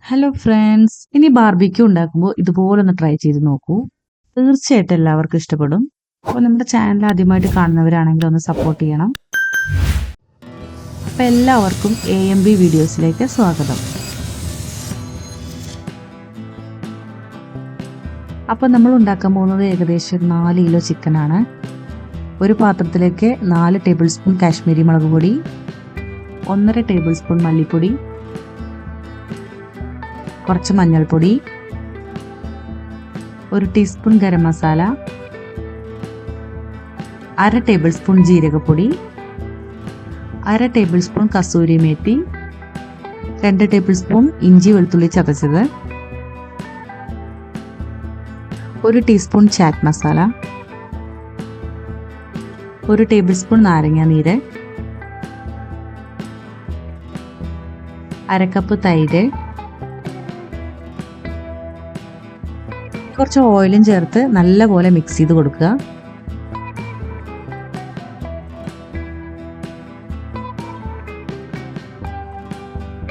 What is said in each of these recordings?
Hello friends ഇനി barbecue ഉണ്ടാക്കുമ്പോൾ ഇതുപോലെ ഒന്ന് ട്രൈ ചെയ്ത് നോക്കൂ. തീർച്ചയായിട്ടും എല്ലാവർക്കും ഇഷ്ടപ്പെടും. അപ്പോൾ നമ്മുടെ ചാനൽ ആദ്യമായിട്ട് കാണുന്നവരാണെങ്കിൽ ഒന്ന് സപ്പോർട്ട് ചെയ്യണം. അപ്പോൾ എല്ലാവർക്കും എ എം ബി വീഡിയോസിലേക്ക് സ്വാഗതം. അപ്പോൾ നമ്മൾ ഉണ്ടാക്കാൻ പോകുന്നത് ഏകദേശം നാല് കിലോ ചിക്കനാണ് ഒരു പാത്രത്തിലേക്ക് നാല് ടേബിൾ സ്പൂൺ കാശ്മീരി മുളക് പൊടി ഒന്നര ടേബിൾ സ്പൂൺ മല്ലിപ്പൊടി കുറച്ച് മഞ്ഞൾപ്പൊടി ഒരു ടീസ്പൂൺ ഗരം മസാല അര ടേബിൾ സ്പൂൺ ജീരകപ്പൊടി അര ടേബിൾ സ്പൂൺ കസൂരി മേത്തി രണ്ട് ടേബിൾ സ്പൂൺ ഇഞ്ചി വെളുത്തുള്ളി ചതച്ചത് ഒരു ടീസ്പൂൺ ചാറ്റ് മസാല ഒരു ടേബിൾ സ്പൂൺ നാരങ്ങ നീര് അരക്കപ്പ് തൈര് കുറച്ച് ഓയിലും ചേർത്ത് നല്ലപോലെ മിക്സ് ചെയ്ത് കൊടുക്കുക.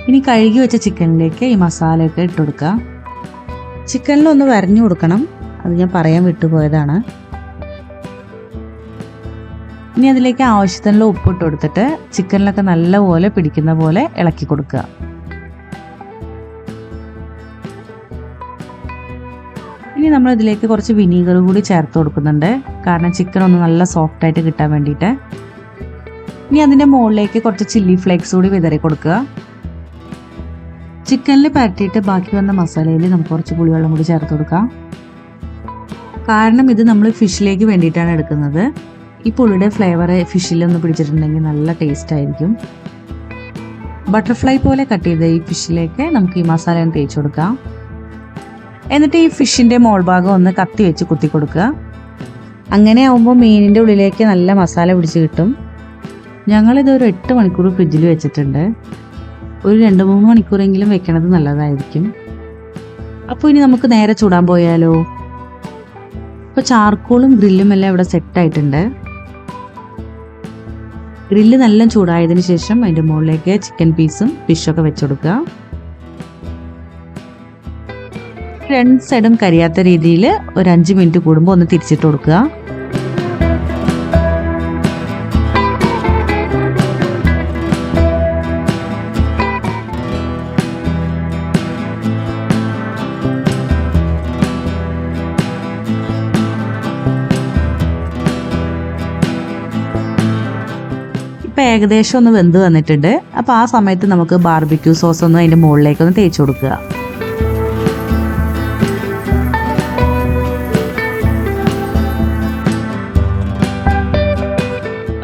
ഇനി കഴുകി വെച്ച ചിക്കനിലേക്ക് ഈ മസാലയൊക്കെ ഇട്ട് കൊടുക്കുക. ചിക്കനിലൊന്ന് വരഞ്ഞു കൊടുക്കണം. അത് ഞാൻ പറയാൻ വിട്ടുപോയതാണ് ഇനി അതിലേക്ക് ആവശ്യത്തിനുള്ള ഉപ്പിട്ട് കൊടുത്തിട്ട് ചിക്കനിലൊക്കെ നല്ലപോലെ പിടിക്കുന്ന പോലെ ഇളക്കി കൊടുക്കുക. ഇനി നമ്മൾ ഇതിലേക്ക് കുറച്ച് വിനീഗർ കൂടി ചേർത്ത് കൊടുക്കുന്നുണ്ട്. കാരണം ചിക്കൻ ഒന്ന് നല്ല സോഫ്റ്റ് ആയിട്ട് കിട്ടാൻ വേണ്ടിയിട്ട്. ഇനി അതിന്റെ മുകളിലേക്ക് കുറച്ച് ചില്ലി ഫ്ലേക്സ് കൂടി വിതറി കൊടുക്കുക. ചിക്കനിൽ പരട്ടിയിട്ട് ബാക്കി വന്ന മസാലയിൽ നമുക്ക് കുറച്ച് പുളിവെള്ളം കൂടി ചേർത്ത് കൊടുക്കാം. കാരണം ഇത് നമ്മൾ ഫിഷിലേക്ക് വേണ്ടിയിട്ടാണ് എടുക്കുന്നത്. ഈ പുളിയുടെ ഫ്ലേവർ ഫിഷിലൊന്ന് പിടിച്ചിട്ടുണ്ടെങ്കിൽ നല്ല ടേസ്റ്റ് ആയിരിക്കും. ബട്ടർഫ്ലൈ പോലെ കട്ട് ചെയ്ത ഈ ഫിഷിലേക്ക് നമുക്ക് ഈ മസാല തേച്ച് കൊടുക്കാം. എന്നിട്ട് ഈ ഫിഷിന്റെ മോൾഭാഗം ഒന്ന് കത്തി വെച്ച് കുത്തി കൊടുക്കുക. അങ്ങനെ ആവുമ്പോൾ മീനിന്റെ ഉള്ളിലേക്ക് നല്ല മസാല പിടിച്ച് കിട്ടും. ഞങ്ങളിത് ഒരു എട്ട് മണിക്കൂർ ഫ്രിഡ്ജിൽ വെച്ചിട്ടുണ്ട്. ഒരു രണ്ട് മൂന്ന് മണിക്കൂറെങ്കിലും വെക്കണത് നല്ലതായിരിക്കും. അപ്പോൾ ഇനി നമുക്ക് നേരെ ചൂടാൻ പോയാലോ? ഇപ്പോൾ ചാർക്കോളും ഗ്രില്ലും എല്ലാം ഇവിടെ സെറ്റായിട്ടുണ്ട് ഗ്രില്ല് നല്ല ചൂടായതിന് ശേഷം അതിന്റെ മുകളിലേക്ക് ചിക്കൻ പീസും ഫിഷൊക്കെ വെച്ച് രണ്ട് സൈഡും കരിയാത്ത രീതിയിൽ ഒരു അഞ്ച് മിനിറ്റ് കൂടുമ്പോൾ ഒന്ന് തിരിച്ചിട്ട് കൊടുക്കുക. ഏകദേശം ഒന്ന് വെന്ത് വന്നിട്ടുണ്ട്. അപ്പോൾ ആ സമയത്ത് നമുക്ക് ബാർബിക്യൂ സോസ് ഒന്ന് അതിന്റെ മുകളിലേക്ക് ഒന്ന് തേച്ച് കൊടുക്കുക.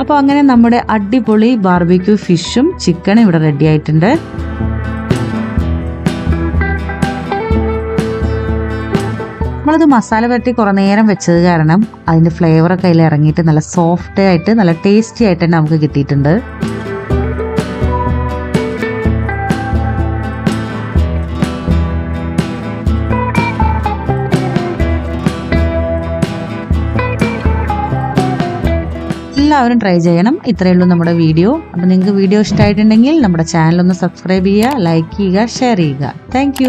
അപ്പോൾ അങ്ങനെ നമ്മുടെ അടിപൊളി ബാർബിക്യൂ ഫിഷും ചിക്കനും ഇവിടെ റെഡി ആയിട്ടുണ്ട്. നമ്മളത് മസാല പരട്ടി കുറേ നേരം വെച്ചത് കാരണം അതിന്റെ ഫ്ലേവറൊക്കെ അതിൽ ഇറങ്ങിയിട്ട് നല്ല സോഫ്റ്റ് ആയിട്ട് നല്ല ടേസ്റ്റി ആയിട്ട് തന്നെ നമുക്ക് കിട്ടിയിട്ടുണ്ട്. എല്ലാവരും ട്രൈ ചെയ്യണം. ഇത്രയേ ഉള്ളൂ നമ്മുടെ വീഡിയോ അപ്പോൾ നിങ്ങൾക്ക് വീഡിയോ ഇഷ്ടമായിട്ടുണ്ടെങ്കിൽ നമ്മുടെ ചാനൽ ഒന്ന് സബ്സ്ക്രൈബ് ചെയ്യുക ലൈക്ക് ചെയ്യുക ഷെയർ ചെയ്യുക. താങ്ക്